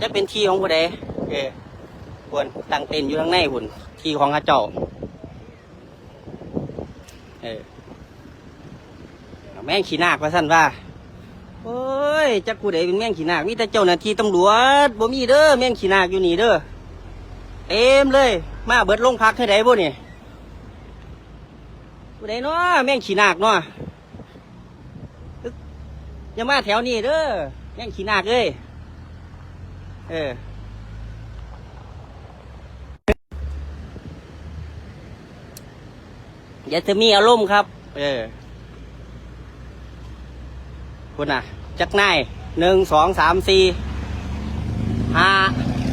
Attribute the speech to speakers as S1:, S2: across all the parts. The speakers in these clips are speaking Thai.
S1: จะเป็นที่ของผู้ใดเออควรตั้งเต็นอยู่ข้างในหุ่น ที่ของข้าเจ้า เออแม่งขี้นาคว่าสั่นว่าโอ้ยจักผู้ใดเป็นแม่งขี้นาคมีแต่เจ้าหน้าที่ตำรวจบ่มีเด้อแม่งขี้นาคอยู่นี่เด้อเต็มเลย มาเบิดโรงพักเท่าใดบ่นี่ผู้ใดเนาะแม่งขี้นาคเนาะอย่ามาแถวนี้เด้อแม่งขี้นาคเอ้ย เอออย่าจะมีอารมณ์ครับ เออคุณน่ะ จักนายหนึ่งสองสามสี่ห้า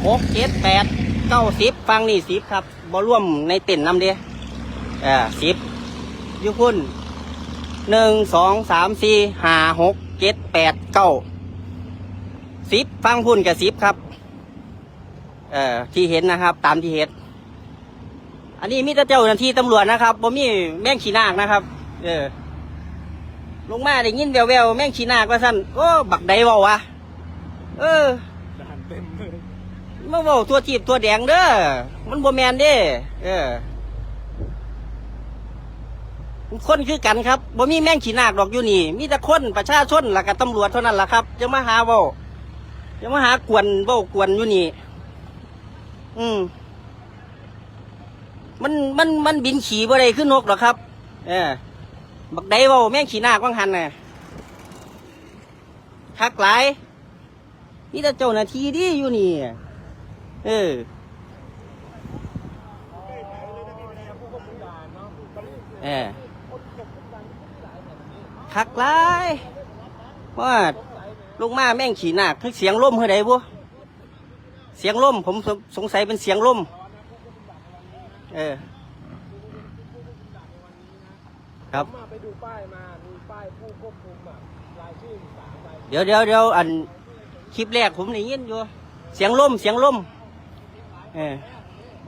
S1: หกเจ็ดแปดเก้าสิบฟังนี่สิบครับบอร่วมในเต็นท์นำเดียเออสิบอยุคุณหนึ่งสองสามสี่ห้าหกเจ็ดแปดเก้า สิบฟังพุ่นกับสิบครับ เอ่อที่เห็นนะครับ ตามที่เห็นอันนี้มีแต่เจ้าหน้าที่ตำรวจนะครับบ่มีแม่งขี้นาคนะครับ เออ ลงมาได้ยินแววๆแม่งขี้นาคว่าสั่นโอ้บักใดเว้าวะเออ
S2: มา
S1: เว้าตัวจีบตัวแดงเด้อมันบ่แมนเด้ เออคนคือกันครับบ่มีแม่งขี้นาคดอกอยู่นี่ มีแต่คนประชาชนและกับตำรวจเท่านั้นแหละครับจะมาหาว้า จะมาหากวนเว้ากวนอยู่นี่ อืม มันมันมันบินขี่บ่ได้ขึ้นนกหรอครับ เออบักไดเว้าแม่งขี่หน้ากว่างหันน่ะคักหลายนี่แต่เจ้าหน้าที่ดีอยู่นี่ เออเออคักหลายว่า ลงมาแม่งขี่หน้าคือเสียงล่มเท่าใดบุเสียงล่มผมสสงสัยเป็นเสียงล่ม เออ ครับ
S2: ไปดูป้ายมามีป้ายผู้ควบคุมอะรายชื่อสามราย
S1: เดี๋ยวเดี๋ยวเดี๋ยวอันคลิปแรกผมได้ยินอยู่ เสียงล่มเสียงล่ม เออ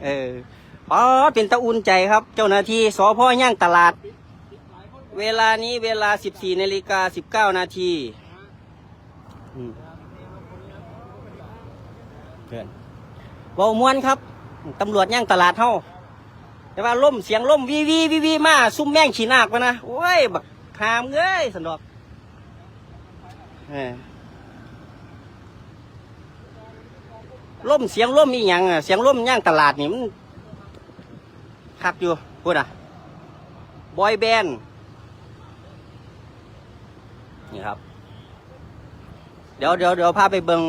S1: เอออ๋อเป็นตะอุ่นใจครับ เจ้าหน้าที่สพย่างตลาด เวลานี้เวลา 14นาฬิกา19นาที อืมเพื่อนเบามวนครับตำรวจย่างตลาดเฮาแต่ว่าล่มเสียงล่มวีวีวีวีมาซุ่มแม่งขี้นากวะนะโอ้ยบักหามเอ้ยสนดอกเออล่มเสียงล่มอีหยังอะเสียงล่มย่างตลาดนี่มันคักอยู่พูดอะบอยแบนด์นี่ครับ เดี๋ยวเดี๋ย